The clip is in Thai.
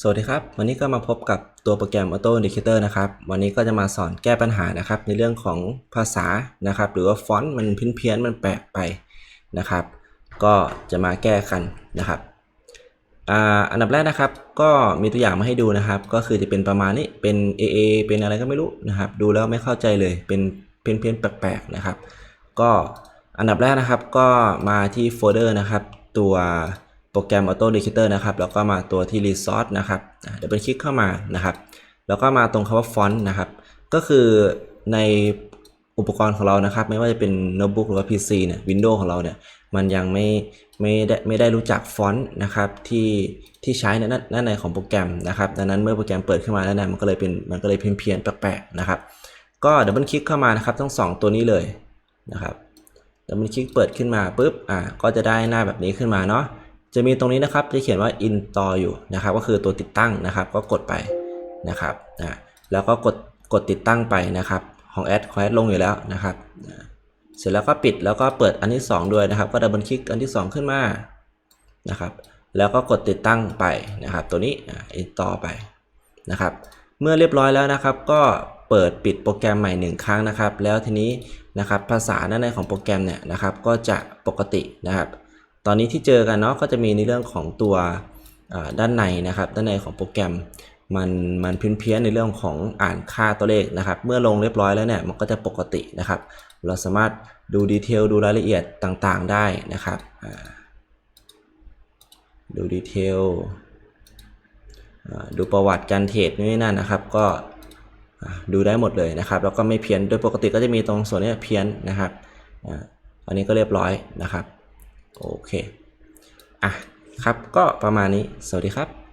สวัสดีครับ วันนี้ก็มาพบกับตัวโปรแกรม Auto Indicator นะครับ วันนี้ก็จะมาสอนแก้ปัญหานะครับ ในเรื่องของภาษานะครับ หรือว่าฟอนต์มันเพี้ยนๆมันแปลกไปนะครับ ก็จะมาแก้กันนะครับอ,อันดับแรกนะครับ ก็มีตัวอย่างมาให้ดูนะครับ ก็คือจะเป็นประมาณนี้เป็น AA เป็นอะไรก็ไม่รู้นะครับ ดูแล้วไม่เข้าใจเลยเป็นเพี้ยนๆแปลกๆนะครับ ก็อันดับแรกนะครับก็มาที่โฟลเดอร์นะครับ ตัว โปรแกรม Auto Indicator นะครับ แล้วก็มาตัวที่ Resource นะครับเดี๋ยวเป็นคลิกเข้ามานะครับ แล้วก็มาตรงคำว่า Font นะครับ ก็คือในอุปกรณ์ของเรานะครับ ไม่ว่าจะเป็นโน้ตบุ๊กหรือว่า PC เนี่ย Windows ของเราเนี่ยมันยังไม่ไม่ได้ไม่ได้รู้จักฟอนต์นะครับที่ที่ใช้ในด้านด้นในของโปรแกรมนะครับดังนั้นเมื่อโปรแกรมเปิดขึ้นมาด้านในมันก็เลยเป็นมันก็เลยเพี้ยนเพียนๆแปลกๆนะครับ ก็ดับเบิลคลิกเข้ามานะครับทั้งสองตัวนี้เลยนะครับดับเบิลคลิกเปิดขึ้นมาปุ๊บอ่าก็จะได้หน้าแบบนี้ขึ้นมาเนาะ จะมีตรงนี้นะครับจะเขียนว่า install อยู่นะครับ ก็คือตัวติดตั้งนะครับ ก็กดไปนะครับอ่าแล้วก็กดกดติดตั้งไปนะครับ ของแอดของแอดลงอยู่แล้วนะครับ เสร็จแล้วก็ปิดแล้วก็เปิดอันที่ 2 ด้วยนะครับ ก็ดับเบิลคลิกอันที่ 2 ขึ้นมานะครับ แล้วก็กดติดตั้งไปนะครับ ตัวนี้อ่า install ไปนะครับ เมื่อเรียบร้อยแล้วนะครับ ก็เปิดปิดโปรแกรมใหม่หนึ่งครั้งนะครับ แล้วทีนี้นะครับภาษาด้านในของโปรแกรมเนี่ยนะครับ ก็จะปกตินะครับ ตอนนี้ที่เจอกันเนาะก็จะมีในเรื่องของตัวด้านในนะครับด้านในของโปรแกรมมันมันเพี้ยนในเรื่องของอ่านค่าตัวเลขนะครับ เมื่อลงเรียบร้อยแล้วเนี่ยมันก็จะปกตินะครับ เราสามารถดูดีเทลดูรายละเอียดต่างๆได้นะครับดูดีเทลดูประวัติการเทรดนี่นั่นนะครับ ก็ดูได้หมดเลยนะครับ แล้วก็ไม่เพี้ยนโดยปกติก็จะมีตรงส่วนนี้เพี้ยนนะครับอันนี้ก็เรียบร้อยนะครับ โอเค อะ ครับ ก็ประมาณนี้ สวัสดีครับ